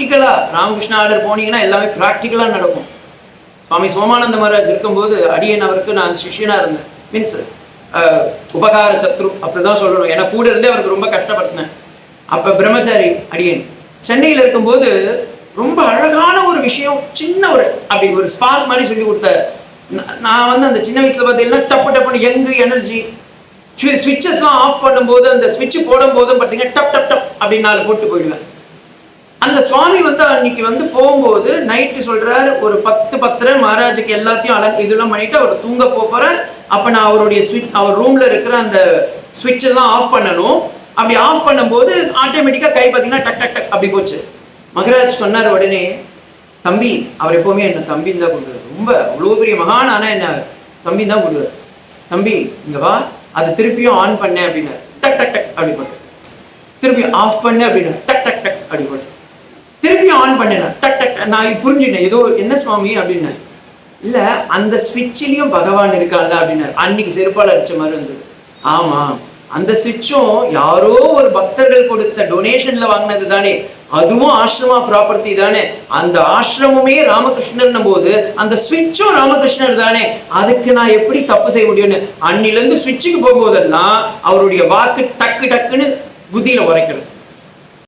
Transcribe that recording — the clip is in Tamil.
ப்ராக்டிக்கலாக ராமகிருஷ்ண ஆர்டர் போனீங்கன்னா எல்லாமே ப்ராக்டிக்கலாக நடக்கும். சுவாமி சோமானந்த மகாராஜ் இருக்கும்போது அடியன் அவருக்கு நான் சிஷியனாக இருந்தேன். மீன்ஸ் உபகார சத்ரு அப்படிதான் சொல்லணும். ஏன்னா கூட இருந்தே அவருக்கு ரொம்ப கஷ்டப்பட்டேன். அப்போ பிரம்மச்சாரி அடியன். சென்னையில் இருக்கும்போது ரொம்ப அழகான ஒரு விஷயம் சின்ன ஒரு அப்படி ஒரு ஸ்பார்க் மாதிரி சொல்லி கொடுத்தாரு. நான் வந்து அந்த சின்ன வயசுல பார்த்தீங்கன்னா டப்பு டப்புன்னு யங்கு எனர்ஜி. ஸ்விட்சஸ்லாம் ஆஃப் பண்ணும்போது அந்த ஸ்விட்ச் போடும் போதும் பார்த்தீங்கன்னா டப் டப் டப் அப்படின்னு நாலு போட்டு போயிடுவேன். அந்த சுவாமி வந்து அன்னைக்கு வந்து போகும்போது நைட்டு சொல்றாரு ஒரு பத்து பத்தரை மகாராஜுக்கு எல்லாத்தையும் அலங் இதெல்லாம் பண்ணிட்டு அவர் தூங்க போறேன் அப்ப நான் அவருடைய ஸ்விட்ச் அவர் ரூம்ல இருக்கிற அந்த ஸ்விட்ச் எல்லாம் ஆஃப் பண்ணணும். அப்படி ஆஃப் பண்ணும்போது ஆட்டோமேட்டிக்கா கை பார்த்தீங்கன்னா டக் டக் டக் அப்படி போச்சு. மகராஜ் சொன்னார் உடனே தம்பி அவர் எப்பவுமே என்ன தம்பி தான் கொடுக்குறாரு ரொம்ப அவ்வளோ பெரிய மகான் ஆனா என்ன தம்பி தான் கொடுக்குறாரு தம்பி இங்க வா அதை திருப்பியும் ஆன் பண்ணேன் அப்படின்னு டக் டக் டக் அப்படி போட்டு திருப்பியும் ஆஃப் பண்ணு அப்படின்னு டக் டக் டக் அப்படி போட்டு திருப்பி ஆன் பண்ணினேன் டக் டக் நான் புரிஞ்சுட்டேன் ஏதோ என்ன சுவாமி அப்படின்னேன் இல்ல அந்த ஸ்விட்ச்லயும் பகவான் இருக்காள் அப்படின்னாரு. அன்னைக்கு செருப்பால் அடிச்ச மாதிரி இருந்தது ஆமா அந்த சுவிட்சும் யாரோ ஒரு பக்தர்கள் கொடுத்த டொனேஷன்ல வாங்கினது தானே. அதுவும் ஆசிரமா ப்ராப்பர்ட்டி தானே. அந்த ஆசிரமுமே ராமகிருஷ்ணர்னும் போது அந்த சுவிட்சும் ராமகிருஷ்ணர் தானே. அதுக்கு நான் எப்படி தப்பு செய்ய முடியும்னு? அன்னில இருந்து போகும்போதெல்லாம் அவருடைய வாக்கு டக்கு டக்குன்னு புத்தியில உரைக்கிறது.